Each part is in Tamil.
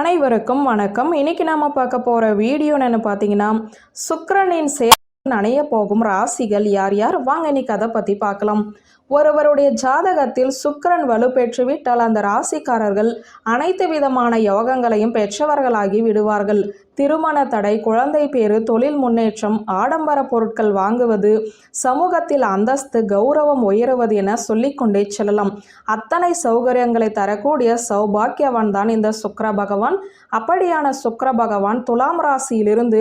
அனைவருக்கும் வணக்கம். இன்னைக்கு நாம பார்க்க போற வீடியோ என்னன்னு பார்த்தீங்கன்னா சுக்கரனின் சேர்க்கை அணைய போகும் ராசிகள் யார் யார்? வாங்க இன்னைக்கு அதை பத்தி பார்க்கலாம். ஒருவருடைய ஜாதகத்தில் சுக்கிரன் வலுப்பெற்று விட்டால் அந்த ராசிக்காரர்கள் அனைத்து விதமான யோகங்களையும் பெற்றவர்களாகி விடுவார்கள். திருமண தடை குழந்தை பேறு தொழில் முன்னேற்றம் ஆடம்பர பொருட்கள் வாங்குவது சமூகத்தில் அந்தஸ்து கௌரவம் உயருவது என சொல்லிக்கொண்டே செல்லலாம். அத்தனை சௌகரியங்களை தரக்கூடிய சௌபாக்கியவான் தான் இந்த சுக்கர பகவான். அப்படியான சுக்கர பகவான் துலாம் ராசியிலிருந்து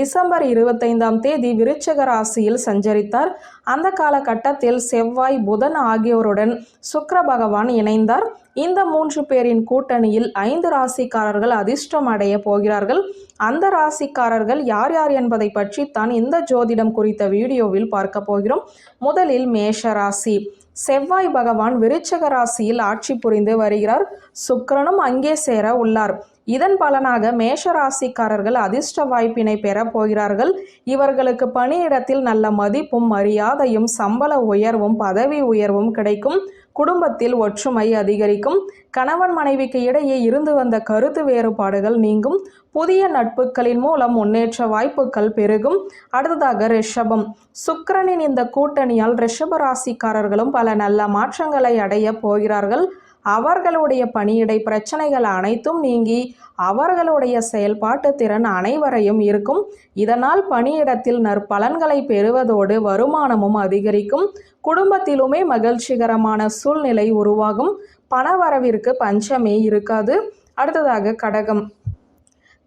டிசம்பர் இருபத்தைந்தாம் தேதி விருச்சக ராசியில் சஞ்சரித்தார். அந்த காலகட்டத்தில் செவ்வாய் புதன் ஆகியோருடன் சுக்கர பகவான் இணைந்தார். இந்த மூன்று பேரின் கூட்டணியில் ஐந்து ராசிக்காரர்கள் அதிர்ஷ்டம் அடைய போகிறார்கள். அந்த ராசிக்காரர்கள் யார் யார் என்பதை பற்றி தான் இந்த ஜோதிடம் குறித்த வீடியோவில் பார்க்க போகிறோம். முதலில் மேஷ ராசி. செவ்வாய் பகவான் விருச்சக ராசியில் ஆட்சி புரிந்து வருகிறார். சுக்கிரனும் அங்கே சேர உள்ளார். இதன் பலனாக மேஷ ராசிக்காரர்கள் அதிர்ஷ்ட வாய்ப்பினை பெறப் போகிறார்கள். இவர்களுக்கு பணியிடத்தில் நல்ல மதிப்பும் மரியாதையும் சம்பள உயர்வும் பதவி உயர்வும் கிடைக்கும். குடும்பத்தில் ஒற்றுமை அதிகரிக்கும். கணவன் மனைவிக்கு இடையே இருந்து வந்த கருத்து வேறுபாடுகள் நீங்கும். புதிய நட்புகளின் மூலம் முன்னேற்ற வாய்ப்புகள் பெருகும். அடுத்ததாக ரிஷபம். சுக்கரனின் இந்த கூட்டணியால் ரிஷப ராசிக்காரர்களும் பல நல்ல மாற்றங்களை அடைய போகிறார்கள். அவர்களுடைய பணியிடை பிரச்சனைகள் அனைத்தும் நீங்கி அவர்களுடைய செயல்பாட்டு திறன் அனைவரையும் இருக்கும் இதனால் பணியிடத்தில் நற்பலன்களை பெறுவதோடு வருமானமும் அதிகரிக்கும். குடும்பத்திலுமே மகிழ்ச்சிகரமான சூழ்நிலை உருவாகும். பணவரவிற்கு பஞ்சமே இருக்காது. அடுத்ததாக கடகம்.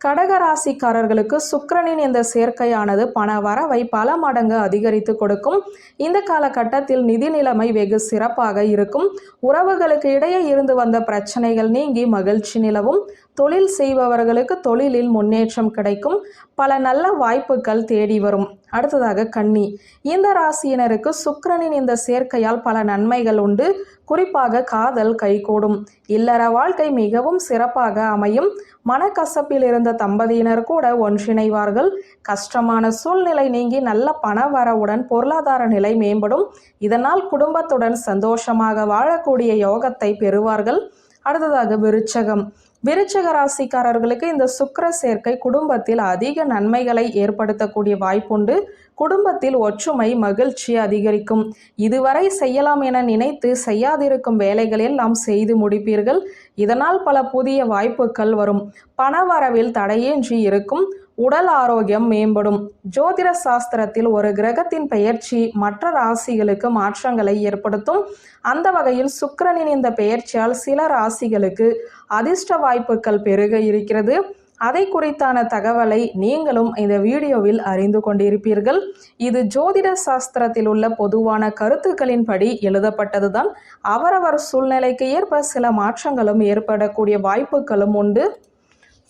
கடகராசிக்காரர்களுக்கு சுக்கிரனின் இந்த சேர்க்கையானது பண வரவை பல மடங்கு அதிகரித்து கொடுக்கும். இந்த காலகட்டத்தில் நிதி நிலைமை வெகு சிறப்பாக இருக்கும். உறவுகளுக்கு இடையே இருந்து வந்த பிரச்சனைகள் நீங்கி மகிழ்ச்சி நிலவும். தொழில் செய்பவர்களுக்கு தொழிலில் முன்னேற்றம் கிடைக்கும். பல நல்ல வாய்ப்புகள் தேடி வரும். அடுத்ததாக கன்னி. இந்த ராசியினருக்கு சுக்கரனின் இந்த சேர்க்கையால் பல நன்மைகள் உண்டு. குறிப்பாக காதல் கைகூடும். இல்லற வாழ்க்கை மிகவும் சிறப்பாக அமையும். மனக்கசப்பில் இருந்த தம்பதியினர் கூட ஒன்றிணைவார்கள். கஷ்டமான சூழ்நிலை நீங்கி நல்ல பண வரவுடன் பொருளாதார நிலை மேம்படும். இதனால் குடும்பத்துடன் சந்தோஷமாக வாழக்கூடிய யோகத்தை பெறுவார்கள். அடுத்ததாக விருச்சகம். விருச்சக ராசிக்காரர்களுக்கு இந்த சுக்கர சேர்க்கை குடும்பத்தில் அதிக நன்மைகளை ஏற்படுத்தக்கூடிய வாய்ப்புண்டு. குடும்பத்தில் ஒற்றுமை மகிழ்ச்சி அதிகரிக்கும். இதுவரை செய்யலாம் என நினைத்து செய்யாதிருக்கும் வேலைகளில் நாம் செய்து முடிப்பீர்கள். இதனால் பல புதிய வாய்ப்புகள் வரும். பணவரவில் தடையின்றி இருக்கும். உடல் ஆரோக்கியம் மேம்படும். ஜோதிட சாஸ்திரத்தில் ஒரு கிரகத்தின் பெயர்ச்சி மற்ற ராசிகளுக்கு மாற்றங்களை ஏற்படுத்தும். அந்த வகையில் சுக்கிரனின் இந்த பெயர்ச்சியால் சில ராசிகளுக்கு அதிர்ஷ்ட வாய்ப்புகள் பெருக இருக்கிறது. அதை குறித்தான தகவலை நீங்களும் இந்த வீடியோவில் அறிந்து கொண்டிருப்பீர்கள். இது ஜோதிட சாஸ்திரத்தில் உள்ள பொதுவான கருத்துக்களின்படி எழுதப்பட்டதுதான். அவரவர் சூழ்நிலைக்கு ஏற்ப சில மாற்றங்களும் ஏற்படக்கூடிய வாய்ப்புகளும் உண்டு.